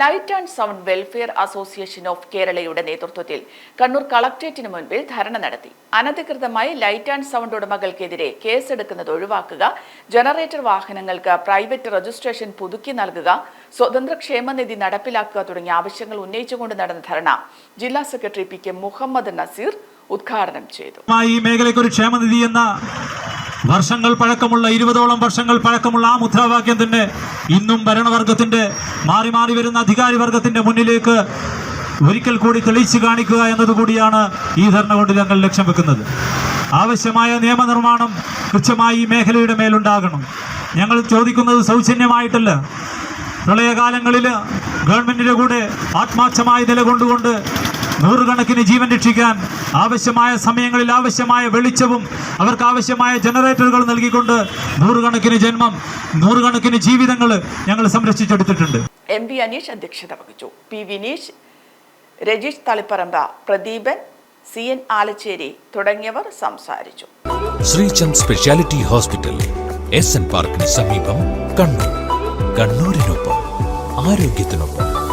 Light and sound welfare association of കേരളയുടെ നേതൃത്വത്തിൽ കണ്ണൂർ കളക്ട്രേറ്റിന് മുൻപിൽ ധർണ നടത്തി. അനധികൃതമായി ലൈറ്റ് ആൻഡ് സൗണ്ട് ഉടമകൾക്കെതിരെ കേസെടുക്കുന്നത് ഒഴിവാക്കുക ജനറേറ്റർ വാഹനങ്ങൾക്ക് പ്രൈവറ്റ് രജിസ്ട്രേഷൻ പുതുക്കി നൽകുക സ്വതന്ത്ര ക്ഷേമനിധി നടപ്പിലാക്കുക തുടങ്ങിയ ആവശ്യങ്ങൾ ഉന്നയിച്ചുകൊണ്ട് നടന്ന ധർണ ജില്ലാ secretary P K Muhammad Nazeer ഉദ്ഘാടനം ചെയ്തു. ഒരു ക്ഷേമനിധി എന്ന വർഷങ്ങൾ പഴക്കമുള്ള ഇരുപതോളം വർഷങ്ങൾ പഴക്കമുള്ള ആ മുദ്രാവാക്യം തന്നെ ഇന്നും ഭരണവർഗത്തിന്റെ മാറി മാറി വരുന്ന അധികാരി വർഗത്തിന്റെ മുന്നിലേക്ക് ഒരിക്കൽ കൂടി തെളിയിച്ചു കാണിക്കുക എന്നതുകൂടിയാണ് ഈ ധർണ കൊണ്ട് ഞങ്ങൾ ലക്ഷ്യം വെക്കുന്നത്. ആവശ്യമായ നിയമനിർമ്മാണം കൃത്യമായി ഈ മേഖലയുടെ മേലുണ്ടാകണം. ഞങ്ങൾ ചോദിക്കുന്നത് സൗജന്യമായിട്ടല്ല. പ്രളയകാലങ്ങളിൽ ഗവൺമെന്റിന്റെ കൂടെ ആത്മാർത്ഥമായി നിലകൊണ്ടുകൊണ്ട് നൂറുകണക്കിന് ജീവൻ രക്ഷിക്കാൻ ആവശ്യമായ സമയങ്ങളിൽ ആവശ്യമായ വെളിച്ചവും അവർക്ക് ആവശ്യമായ ജനറേറ്ററുകൾ നൽകിക്കൊണ്ട് നൂറുകണക്കിന് ജന്മം നൂറുകണക്കിന് ജീവിതങ്ങൾ ഞങ്ങൾ സംരക്ഷിച്ചെടുത്തിട്ടുണ്ട്. എം പി അനീഷ് അധ്യക്ഷത വഹിച്ചു. P Vineesh Rajeesh Thaliparamba Pradeepan C N Alacheri തുടങ്ങിയവർ സംസാരിച്ചു. Sreechand speciality hospital S N പാർക്കിന് സമീപം കണ്ണൂർ. കണ്ണൂരിനൊപ്പം ആരോഗ്യത്തിനൊപ്പം.